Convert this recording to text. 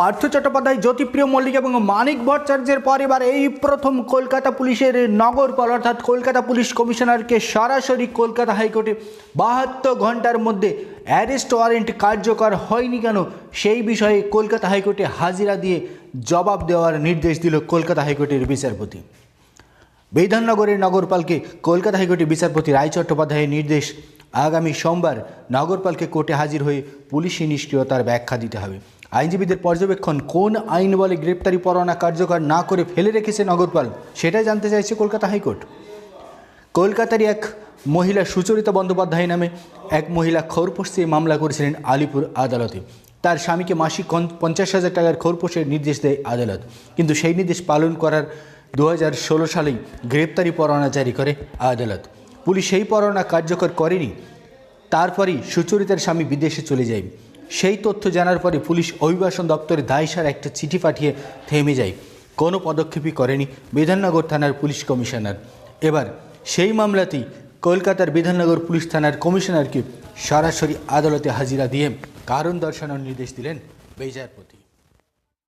পার্থ চট্টোপাধ্যায়, জ্যোতিপ্রিয় মল্লিক এবং মানিক ভট্টাচার্যের পর এবার এই প্রথম কলকাতা পুলিশের নগরপাল, অর্থাৎ কলকাতা পুলিশ কমিশনারকে সরাসরি কলকাতা হাইকোর্টে বাহাত্তর ঘণ্টার মধ্যে অ্যারেস্ট ওয়ারেন্ট কার্যকর হয়নি কেন? সেই বিষয়ে কলকাতা হাইকোর্টে হাজিরা দিয়ে জবাব দেওয়ার নির্দেশ দিল কলকাতা হাইকোর্টের বিচারপতি। বিধাননগরের নগরপালকে কলকাতা হাইকোর্টে বিচারপতি রায় চট্টোপাধ্যায়ের নির্দেশ আগামী সোমবার নগরপালকে কোর্টে হাজির হয়ে পুলিশি নিষ্ক্রিয়তার ব্যাখ্যা দিতে হবে। আইনজীবীদের পর্যবেক্ষণ কোন আইন বলে গ্রেপ্তারি পরোয়ানা কার্যকর না করে ফেলে রেখেছে নগরপাল সেটাই জানতে চাইছে কলকাতা হাইকোর্ট। কলকাতারই এক মহিলা সুচরিতা বন্দ্যোপাধ্যায় নামে এক মহিলা খোরপোষে মামলা করেছিলেন আলিপুর আদালতে। তার স্বামীকে মাসিক পঞ্চাশ হাজার টাকার খোরপোষের নির্দেশ দেয় আদালত। কিন্তু সেই নির্দেশ পালন করার দু হাজার ষোলো সালেই গ্রেপ্তারি পরোয়ানা জারি করে আদালত। পুলিশ সেই পরোয়ানা কার্যকর করেনি, তারপরেই সুচরিতার স্বামী বিদেশে চলে যায়। সেই তথ্য জানার পরে পুলিশ অভিবাসন দপ্তরে দায়সার একটা চিঠি পাঠিয়ে থেমে যায়। কোনো পদক্ষেপই করেনি বিধাননগর থানার পুলিশ কমিশনার। এবার সেই মামলাতেই কলকাতার বিধাননগর পুলিশ থানার কমিশনারকে সরাসরি আদালতে হাজিরা দিয়ে কারণ দর্শানোর নির্দেশ দিলেন বিচারপতি